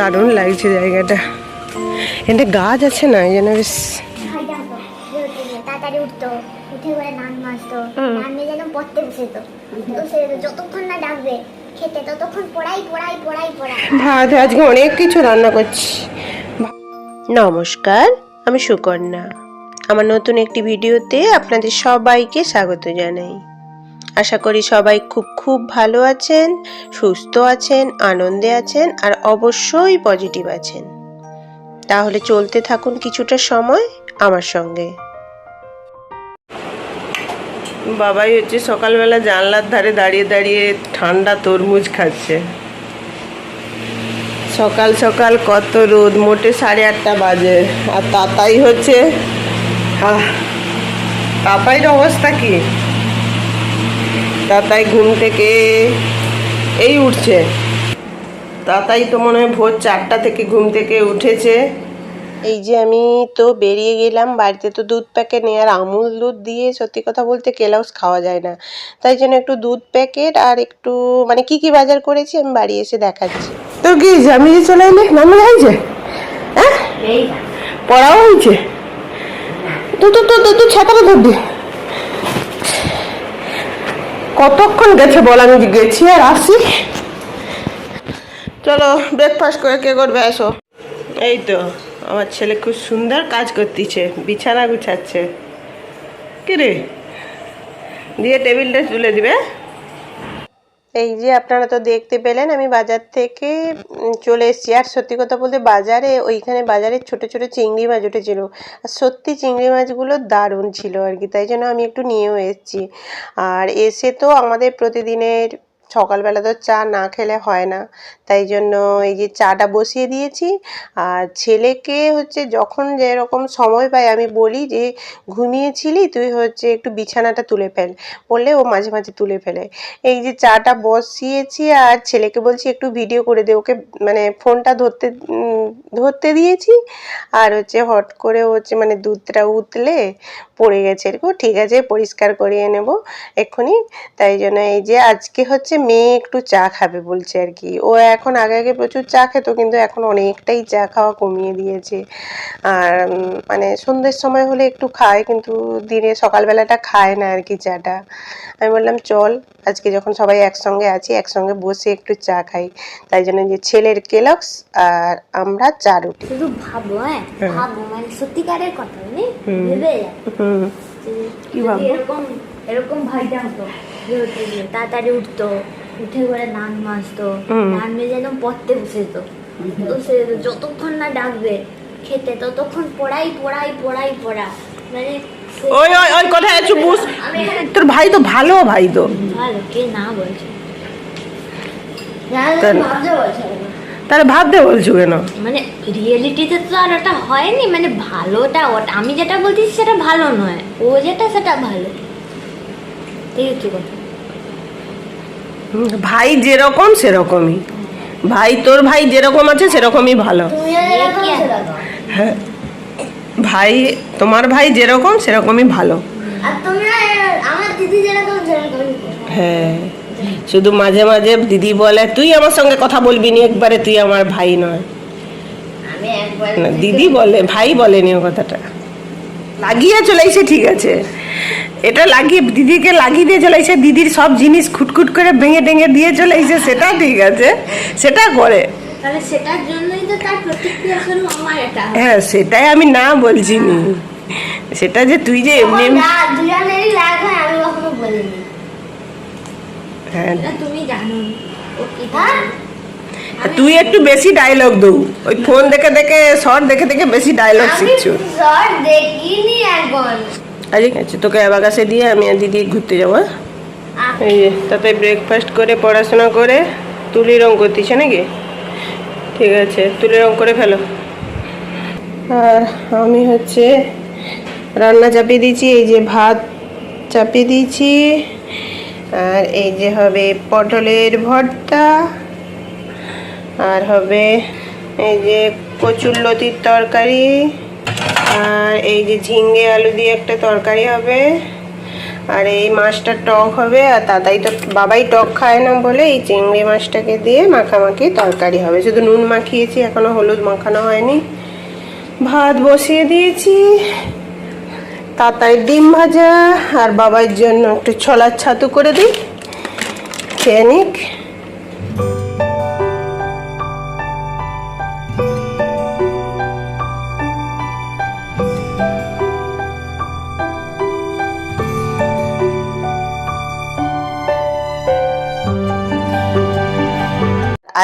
দারুণ লাগছে জায়গাটা। এটা গাছ আছে না এই জন্য বেশ তাড়াতাড়ি উঠতো উঠে করে মাসতো। যেন পড়তে বসেত তো সে যতক্ষণ না ডাকবে খেতে ততক্ষণ পড়াই পড়াই পড়াই পড়াই। ভাত আজকে অনেক কিছু রান্না করছি। নমস্কার আমি সুকন্যা। আমার নতুন একটি ভিডিওতে আপনাদের সবাইকে স্বাগত জানাই। আশা করি সবাই খুব খুব ভালো আছেন, সুস্থ আছেন, আনন্দে আছেন, আর অবশ্যই পজিটিভ আছেন। তাহলে চলতে থাকুন কিছুটা সময় আমার সঙ্গে। বাবাই হচ্ছে সকালবেলা জানলার ধারে দাঁড়িয়ে দাঁড়িয়ে ঠান্ডা তরমুজ খাচ্ছে। সকাল সকাল কত রোদ, মোটে সাড়ে আটটা বাজে। আর তাতাই হচ্ছে তাতাইর অবস্থা কি? তাতাই ঘুম থেকে এই উঠছে। তাতাই তো মনে হয় ভোর চারটা থেকে ঘুম থেকে উঠেছে। এই যে আমি তো বেরিয়ে গেলাম বাড়িতে তো দুধ প্যাকেট নেই আর আমুল দুধ দিয়ে সত্যি কথা বলতে কেলাউস খাওয়া যায় না। তাই জন্য একটু দুধ প্যাকেট আর একটু মানে কি কি বাজার করেছি আমি বাড়ি এসে দেখাচ্ছি। তোর কি আমি যে চলে এলে? নামে হয়েছে? হ্যাঁ? পড়াও হয়েছে? তো তো তো তো- তো ছাতাটা ধর দে। কতক্ষণ গেছে বল? আমি গেছি আর আসি। চলো ব্রেকফাস্ট করে কে করবে? আসো এই তো, আমার ছেলে খুব সুন্দর কাজ করতেছে, বিছানা গুছাচ্ছে। কিরে দিয়ে টেবিলটা তুলে দিবে? এই যে আপনারা তো দেখতে পেলেন, আমি বাজার থেকে চলে এসেছি। আর সত্যি কথা বলতে বাজারে, ওইখানে বাজারে ছোট ছোট চিংড়ি মাছ উঠেছিল। আর সত্যি চিংড়ি মাছগুলো দারুণ ছিল আর কি, তাই জন্য আমি একটু নিয়েও এসেছি। আর এসে তো আমাদের প্রতিদিনের সকালবেলা তো চা না খেলে হয় না। তাই জন্য এই যে চাটা বসিয়ে দিয়েছি। আর ছেলেকে হচ্ছে যখন যেরকম সময় পাই, আমি বলি যে, ঘুমিয়েছিলি? তুই হচ্ছে একটু বিছানাটা তুলে ফেল। বললে ও মাঝে মাঝে তুলে ফেলে। এই যে চাটা বসিয়েছি আর ছেলেকে বলছি, একটু ভিডিও করে দে। ওকে মানে ফোনটা ধরতে ধরতে দিয়েছি। আর হচ্ছে হট করে হচ্ছে মানে দুধটা উতলে পড়ে গেছে। এরকম ঠিক আছে, পরিষ্কার করিয়ে নেব এক্ষুনি। তাই জন্য এই যে আজকে হচ্ছে মেয়ে একটু চা খাবে বলছে আর কি। ও এখন আগে আগে প্রচুর চা খেত কিন্তু এখন অনেকটাই চা খাওয়া কমিয়ে দিয়েছে। আর মানে সন্ধ্যের সময় হলে একটু খায় কিন্তু দিনে সকালবেলাটা খায় না আর কি চাটা। আমি বললাম চল আজকে যখন সবাই একসঙ্গে আছি একসঙ্গে বসে একটু চা খাই। তাই জন্য যে ছেলের কেলক্স আর আমরা চা রুটি। শুধু ভাবো হ্যাঁ? হ্যাঁ। ভাবো মানে সত্যিকারের কথা মানে ভেবে কি ভাববো? এরকম এরকম ভাইটা হতো। তাড়াতাড়ি উঠতো উঠে করে নান মাসতো হুম। নান মেয়ে যেন পড়তে বসেত। তো সে যতক্ষণ না ডাকবে খেতে ততক্ষণ পড়াই পড়াই পড়াই পড়া। মানে ওই ওই ওই আছো? বুঝ তোর ভাই তো ভালো ভাই তো। ভালো কে না বলছে? তাহলে ভাবতে বলছো কেন? মানে রিয়েলিটিতে তো আর ওটা হয়নি মানে ভালোটা ওটা আমি যেটা বলছি সেটা ভালো নয়। ও যেটা সেটা ভালো। ঠিক আছে কথা। ভাই যেরকম সেরকমই। ভাই তোর ভাই যেরকম আছে সেরকমই ভালো। হ্যাঁ। ভাই তোমার ভাই যেরকম সেরকমই ভালো। হ্যাঁ। শুধু মাঝে মাঝে দিদি বলে তুই আমার সঙ্গে কথা বলবি নি একবারে তুই আমার ভাই নয়। না দিদি বলে ভাই বলেনি ও কথাটা। লাগিয়ে চলেছে ঠিক আছে। এটা লাগিয়ে দিদিকে লাগিয়ে দিয়ে চলেছে দিদির সব জিনিস খুটখুট করে ভেঙে টেঙে দিয়ে চলেছে সেটা ঠিক আছে সেটা করে। তাহলে সেটার জন্যই তো তার প্রতিক্রিয়া স্বরূপ আমার এটা। হ্যাঁ সেটাই আমি না বলছি নি। সেটা যে তুই যে এমনি হয় আমি কখনো বলিনি। হ্যাঁ। তুমি জানো ও কি তুই একটু বেশি ডায়লগ দৌ। ওই ফোন দেখে দেখে শর্ট দেখে দেখে বেশি ডায়লগ শিখছো। আজ আছে তোকে অ্যাবাকাসে দিয়ে আমি আর দিদি ঘুরতে যাব হ্যাঁ? এই যে তাতে ব্রেকফাস্ট করে পড়াশোনা করে তুলি রং করতেছে নাকি? ঠিক আছে তুলি রং করে ফেলো। আর আমি হচ্ছে রান্না চাপিয়ে দিয়েছি এই যে ভাত চাপিয়ে দিয়েছি। আর এই যে হবে পটলের ভর্তা। আর হবে এই যে কচুর লতির তরকারি, আর এই যে ঝিঙ্গে আলু দিয়ে একটা তরকারি হবে, আর এই মাছটা টক হবে, আর দাদাই তো বাবাই টক খায় না বলে এই চিংড়ি মাছটাকে দিয়ে মাখামাখি তরকারি হবে। শুধু নুন মাখিয়েছি, এখনও হলুদ মাখানো হয়নি। ভাত বসিয়ে দিয়েছি তাতাই ডিম ভাজা, আর বাবার জন্য একটু ছোলার ছাতু করে দিই। খেয়ে নিক।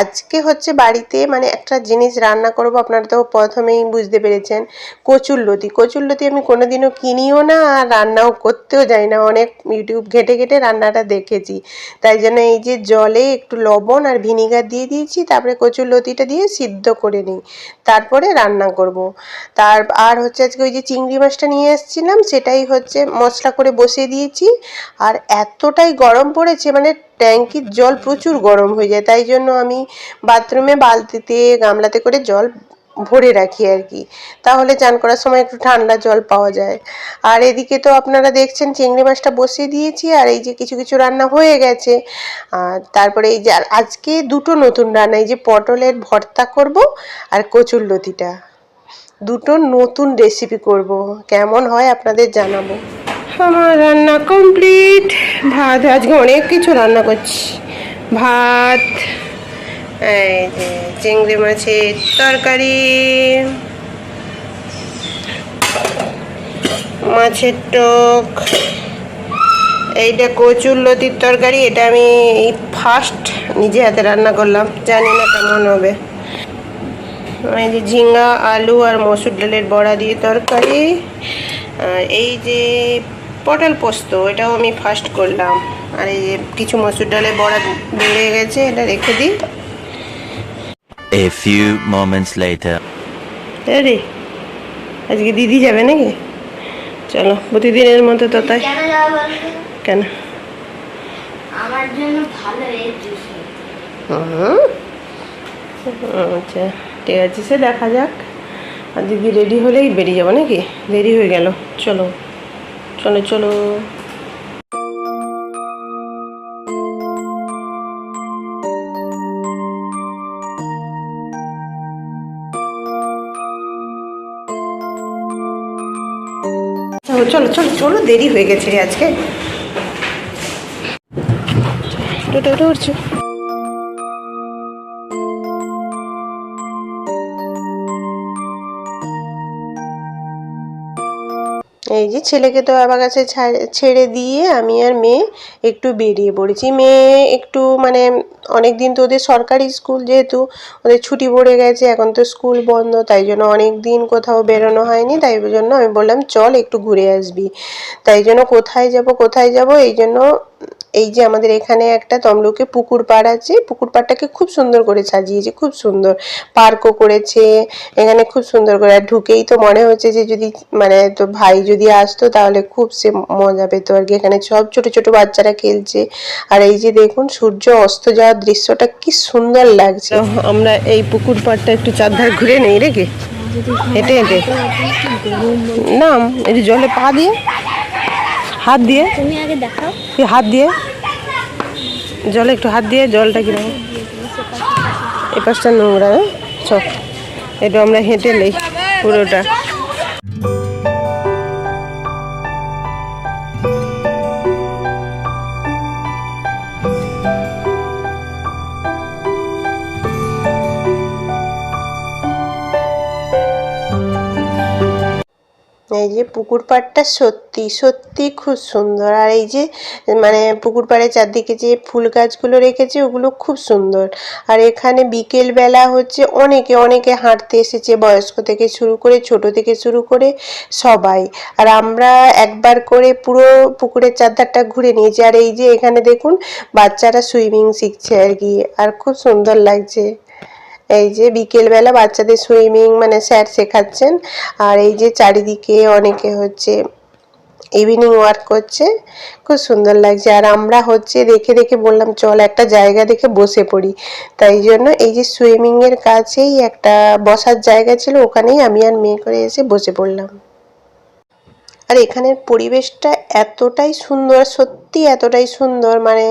আজকে হচ্ছে বাড়িতে মানে একটা জিনিস রান্না করব, আপনারা তো প্রথমেই বুঝতে পেরেছেন কচুরলতি কচুরলতি আমি কোনোদিনও কিনিও না আর রান্নাও করতেও যাই না। অনেক ইউটিউব ঘেটে ঘেটে রান্নাটা দেখেছি। তাই জন্য এই যে জলে একটু লবণ আর ভিনিগার দিয়ে দিয়েছি, তারপরে কচুরলতিটা দিয়ে সিদ্ধ করে নিই। তারপরে রান্না করব। তার আর হচ্ছে আজকে ওই যে চিংড়ি মাছটা নিয়ে এসেছিলাম, সেটাই হচ্ছে মশলা করে বসিয়ে দিয়েছি। আর এতটাই গরম পড়েছে মানে ট্যাঙ্কির জল প্রচুর গরম হয়ে যায়, তাই জন্য আমি বাথরুমে বালতিতে, গামলাতে করে জল ভরে রাখি আর কি। তাহলে চান করার সময় একটু ঠান্ডা জল পাওয়া যায়। আর এদিকে তো আপনারা দেখছেন চিংড়ি মাছটা বসিয়ে দিয়েছি, আর এই যে কিছু কিছু রান্না হয়ে গেছে। আর তারপরে এই যে আজকে দুটো নতুন রান্না, এই যে পটলের ভর্তা করব আর কচুর লতিটা। দুটো নতুন রেসিপি করব, কেমন হয় আপনাদের জানাব। আমার রান্না কমপ্লিট ভাত, আজকে অনেক কিছু রান্না করছি। ভাত চিংড়ি মাছের তরকারি, মাছের টক, এইটা কচুর লতির তরকারি, এটা আমি এই ফার্স্ট নিজে হাতে রান্না করলাম। জানি না কেমন হবে। এই যে ঝিঙ্গা আলু আর মসুর ডালের বড়া দিয়ে তরকারি। এই যে পটল পোস্ত এটাও আমি ফার্স্ট করলাম। আর এই কিছু মসুর ডালে বড়া বেড়ে গেছে এটা রেখে দিই। A few moments later. রে আজকে দিদি যাবে নাকি? চলো প্রতিদিনের মতো তো তাই। কেন আমার জন্য ভালো। আচ্ছা ঠিক আছে সে দেখা যাক। আর দিদি রেডি হলেই বেরিয়ে যাব নাকি? দেরি হয়ে গেল চলো। চলো চলো। চলো চলো চলো দেরি হয়ে গেছে রে আজকে। এই যে ছেলেকে তো আবার কাছে ছাড়ে- দিয়ে আমি আর মেয়ে একটু বেরিয়ে পড়েছি। মেয়ে একটু মানে অনেক দিন তো ওদের সরকারি স্কুল যেহেতু, ওদের ছুটি পড়ে গেছে, এখন তো স্কুল বন্ধ, তাই জন্য অনেক দিন কোথাও বেরোনো হয়নি। তাই জন্য আমি বললাম, চল একটু ঘুরে আসবি। তাই জন্য কোথায় যাব কোথায় যাব, এই জন্য এই যে আমাদের এখানে একটা তমলুকে পুকুর পাড় আছে, পুকুর পাড়টাকে খুব সুন্দর করে সাজিয়েছে, খুব সুন্দর। পার্কও করেছে, এখানে খুব সুন্দর করে। আর ঢুকেই তো মনে হচ্ছে যে যদি মানে তো ভাই যদি আসতো তাহলে খুব সে মজা পেতো আর কি। এখানে সব ছোট ছোট বাচ্চারা খেলছে। আর এই যে দেখুন, সূর্য অস্ত যাওয়ার দৃশ্যটা কি সুন্দর লাগছে। আমরা এই পুকুর পাড়টা একটু চারধার ঘুরে নেই রেখে হেঁটে হেঁটে। এই যে জলে পা দিয়ে হাত দিয়ে? তুমি আগে দেখাও। এই হাত দিয়ে? জলে একটু হাত দিয়ে জলটা কীরকম এ পাশটা নোংরা হ্যাঁ? চ একটু আমরা হেঁটে নেই পুরোটা। এই যে পুকুর পাড়টা সত্যি সত্যি খুব সুন্দর। আর এই যে মানে পুকুর পাড়ের চারদিকে যে ফুল গাছগুলো রেখেছে, ওগুলো খুব সুন্দর। আর এখানে বিকেল বেলা হচ্ছে অনেকে অনেকে হাঁটতে এসেছে, বয়স্ক থেকে শুরু করে, ছোট থেকে শুরু করে সবাই। আর আমরা একবার করে পুরো পুকুরের চারধারটা ঘুরে নিয়েছি। আর এই যে এখানে দেখুন, বাচ্চারা সুইমিং শিখছে আর কি। আর খুব সুন্দর লাগছে। এই যে বিকেলবেলা বাচ্চাদের সুইমিং মানে স্যার শেখাচ্ছেন। আর এই যে চারিদিকে অনেকে হচ্ছে ইভিনিং ওয়ার্ক করছে। খুব সুন্দর লাগছে। আর আমরা হচ্ছে দেখে দেখে বললাম, চল একটা জায়গা দেখে বসে পড়ি। তাই জন্য এই যে সুইমিংয়ের কাছেই একটা বসার জায়গা ছিল, ওখানেই আমি আর মেয়ে করে এসে বসে পড়লাম। আর এখানের পরিবেশটা এতটাই সুন্দর সত্যি এতটাই সুন্দর মানে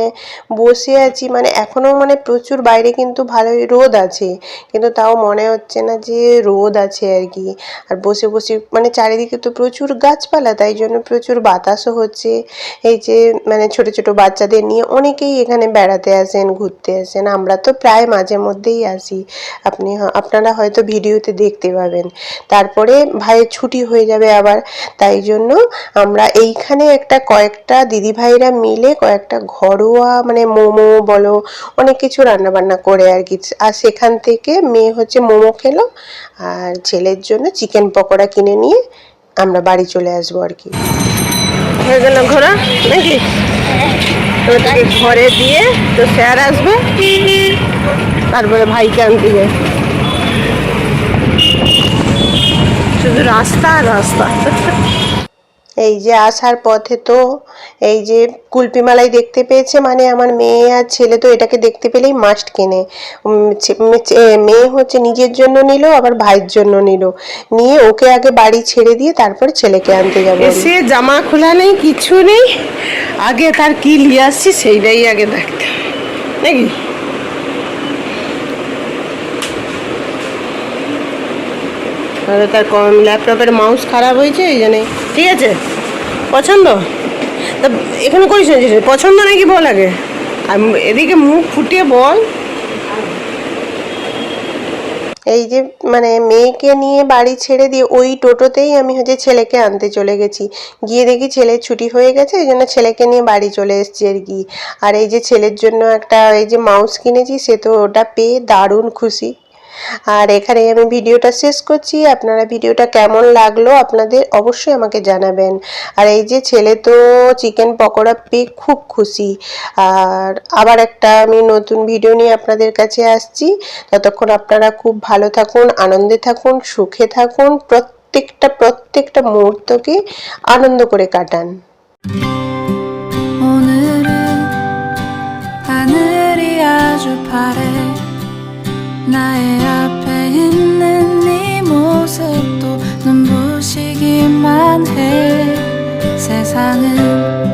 বসে আছি মানে এখনও মানে প্রচুর বাইরে কিন্তু ভালোই রোদ আছে, কিন্তু তাও মনে হচ্ছে না যে রোদ আছে আর কি আর বসে বসে মানে চারিদিকে তো প্রচুর গাছপালা, তাই জন্য প্রচুর বাতাসও হচ্ছে। এই যে মানে ছোট ছোট বাচ্চাদের নিয়ে অনেকেই এখানে বেড়াতে আসেন, ঘুরতে আসেন, আমরা তো প্রায় মাঝে মধ্যেই আসি। আপনি আপনারা হয়তো ভিডিওতে দেখতে পাবেন। তারপরে ভাইয়ের ছুটি হয়ে যাবে আবার, তাই জন্য আমরা এইখানে একটা কয়েকটা দিদিভাইরা মিলে কয়েকটা ঘরোয়া মানে মোমো বলো, অনেক কিছু রান্না বান্না করে আর কি। আর সেখান থেকে মেয়ে হচ্ছে মোমো খেলো, আর ছেলের জন্য চিকেন পকোড়া কিনে নিয়ে আমরা বাড়ি চলে আসব আর কি। হয়ে গেল ঘোরা, নাকি? তাকে ঘরে দিয়ে তো স্যার আসবে, তারপরে ভাইকে আনতে যায় শুধু রাস্তা আর রাস্তা। এই যে আসার পথে তো এই যে কুলপি মালাই দেখতে পেয়েছে মানে আমার মেয়ে আর ছেলে তো এটাকে দেখতে পেলেই মাস্ট কেনে। মেয়ে হচ্ছে নিজের জন্য নিল, আবার ভাইয়ের জন্য নিল। নিয়ে ওকে আগে বাড়ি ছেড়ে দিয়ে তারপর ছেলেকে আনতে যাব এসে জামা খোলা নেই, কিছু নেই। আগে তার কি নিয়ে আসছি, সেইটাই আগে দেখতে নাকি? তাহলে তার কম ল্যাপটপের মাউস খারাপ হয়েছে, এই জন্যে। ঠিক আছে? পছন্দ? তা এখানে করিস না পছন্দ নাকি বল আগে? আর এদিকে মুখ ফুটিয়ে বল। এই যে মানে মেয়েকে নিয়ে বাড়ি ছেড়ে দিয়ে ওই টোটোতেই আমি হচ্ছে ছেলেকে আনতে চলে গেছি। গিয়ে দেখি ছেলের ছুটি হয়ে গেছে, এই জন্য ছেলেকে নিয়ে বাড়ি চলে এসেছি আর কি। আর এই যে ছেলের জন্য একটা, এই যে মাউস কিনেছি, সে তো ওটা পেয়ে দারুণ খুশি। আর এখানে আমি ভিডিওটা শেষ করছি আপনারা ভিডিওটা কেমন লাগলো আপনাদের অবশ্যই আমাকে জানাবেন আর এই যে ছেলে তো চিকেন পকোড়া পেয়ে খুব খুশি আর আবার একটা আমি নতুন ভিডিও নিয়ে আপনাদের কাছে আসছি ততক্ষণ আপনারা খুব ভালো থাকুন আনন্দে থাকুন সুখে থাকুন প্রত্যেকটা প্রত্যেকটা মুহূর্তকে আনন্দ করে কাটান 오늘은 하늘이 아주 파래 나의 앞에 있는 네 모습도 눈부시기만 해. 세상은